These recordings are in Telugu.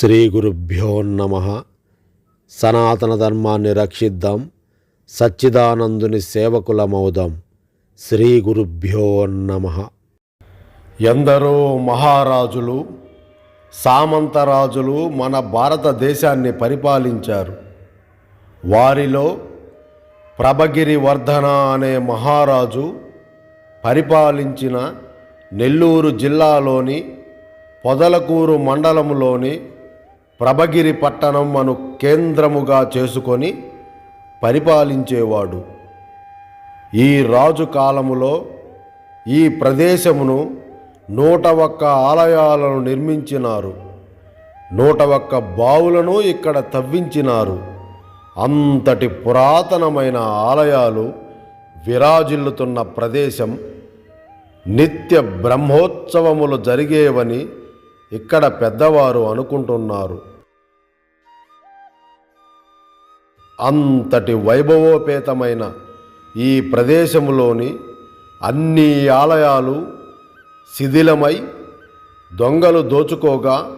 శ్రీ గురుభ్యో నమ. సనాతన ధర్మాన్ని రక్షిద్దాం. సచ్చిదానందుని సేవకులమవుదాం శ్రీ గురుభ్యో నమ. ఎందరో మహారాజులు సామంతరాజులు మన భారతదేశాన్ని పరిపాలించారు. వారిలో ప్రభగిరి వర్ధన అనే మహారాజు పరిపాలించిన నెల్లూరు జిల్లాలోని పొదలకూరు మండలంలోని ప్రభగిరి పట్టణం అను కేంద్రముగా చేసుకొని పరిపాలించేవాడు. ఈ రాజు కాలములో ఈ ప్రదేశమును నూట ఒక్క ఆలయాలను నిర్మించినారు. నూట ఒక్క బావులను ఇక్కడ తవ్వించినారు. అంతటి పురాతనమైన ఆలయాలు విరాజిల్లుతున్న ప్రదేశం నిత్య బ్రహ్మోత్సవములు జరిగేవని ఇక్కడ పెద్దవారు అనుకుంటున్నారు. అంతటి వైభవోపేతమైన ఈ ప్రదేశంలోని అన్ని ఆలయాలు శిథిలమై దొంగలు దోచుకోగా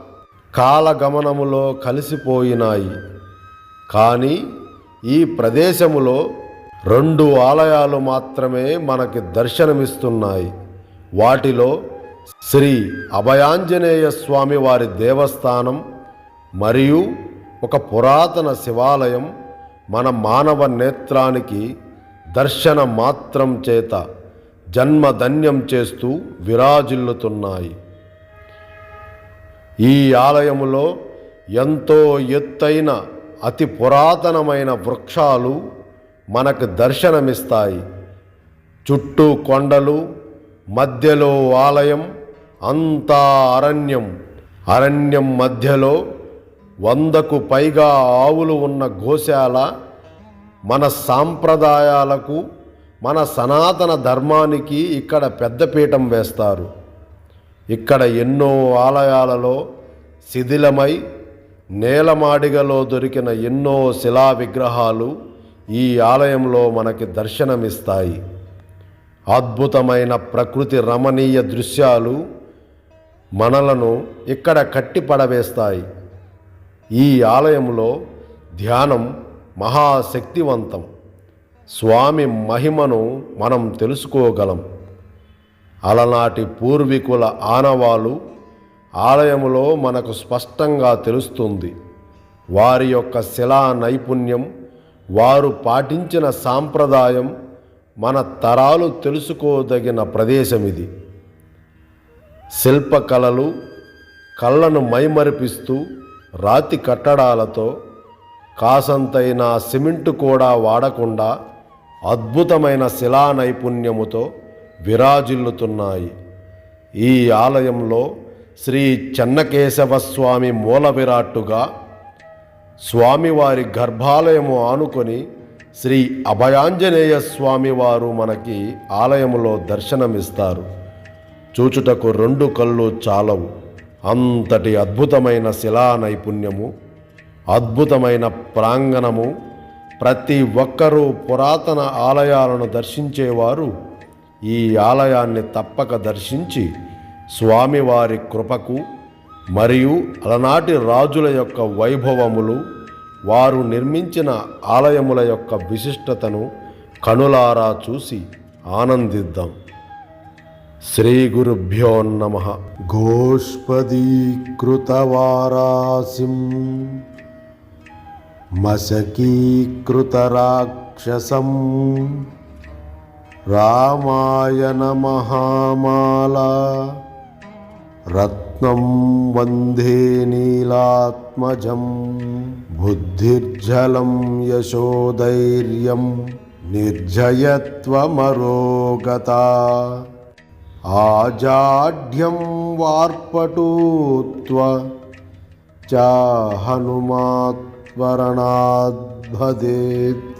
కాలగమనములో కలిసిపోయినాయి. కానీ ఈ ప్రదేశములో రెండు ఆలయాలు మాత్రమే మనకి దర్శనమిస్తున్నాయి. వాటిలో శ్రీ అభయాంజనేయ స్వామి వారి దేవస్థానం మరియు ఒక పురాతన శివాలయం మన మానవ నేత్రానికి దర్శన మాత్రం చేత జన్మధన్యం చేస్తూ విరాజిల్లుతున్నాయి. ఈ ఆలయములో ఎంతో ఎత్తైన అతి పురాతనమైన వృక్షాలు మనకు దర్శనమిస్తాయి. చుట్టూ కొండలు మధ్యలో ఆలయం అంతా అరణ్యం. అరణ్యం మధ్యలో వందకు పైగా ఆవులు ఉన్న గోశాల మన సాంప్రదాయాలకు మన సనాతన ధర్మానికి ఇక్కడ పెద్దపీఠం వేస్తారు. ఇక్కడ ఎన్నో ఆలయాలలో శిథిలమై నేలమాడిగలో దొరికిన ఎన్నో శిలా విగ్రహాలు ఈ ఆలయంలో మనకి దర్శనమిస్తాయి. అద్భుతమైన ప్రకృతి రమణీయ దృశ్యాలు మనలను ఇక్కడ కట్టిపడవేస్తాయి ఈ ఆలయంలో ధ్యానం మహాశక్తివంతం. స్వామి మహిమను మనం తెలుసుకోగలం. అలనాటి పూర్వీకుల ఆనవాలు ఆలయములో మనకు స్పష్టంగా తెలుస్తుంది. వారి యొక్క శిలా నైపుణ్యం వారు పాటించిన సాంప్రదాయం మన తరాలు తెలుసుకోదగిన ప్రదేశం ఇది శిల్పకళలు కళ్ళను మైమరిపిస్తూ రాతి కట్టడాలతో కాసంతైన సిమెంటు కూడా వాడకుండా అద్భుతమైన శిలా నైపుణ్యముతో విరాజిల్లుతున్నాయి. ఈ ఆలయంలో శ్రీ చెన్నకేశవ స్వామి మూల విరాట్టుగా స్వామివారి గర్భాలయము ఆనుకొని శ్రీ అభయాంజనేయ స్వామివారు మనకి ఆలయములో దర్శనమిస్తారు. చూచుటకు రెండు కళ్ళు చాలవు. అంతటి అద్భుతమైన శిలా నైపుణ్యము అద్భుతమైన ప్రాంగణము ప్రతి ఒక్కరూ పురాతన ఆలయాలను దర్శించేవారు ఈ ఆలయాన్ని తప్పక దర్శించి స్వామివారి కృపకు మరియు అలనాటి రాజుల యొక్క వైభవములు వారు నిర్మించిన ఆలయముల యొక్క విశిష్టతను కనులారా చూసి ఆనందిద్దాం. శ్రీ గురుభ్యో నమ. గోష్పదీకృతవారాసిం మశకీకృతరాక్షసం రామాయణ మహామాలా రత్నం వందే నీలాత్మజం బుద్ధిర్జలం యశోధైర్యం నిర్జయత్వమరోగత आजाढ्यं वार्पटूत्व च हनुमात्वरणाद्भदेत्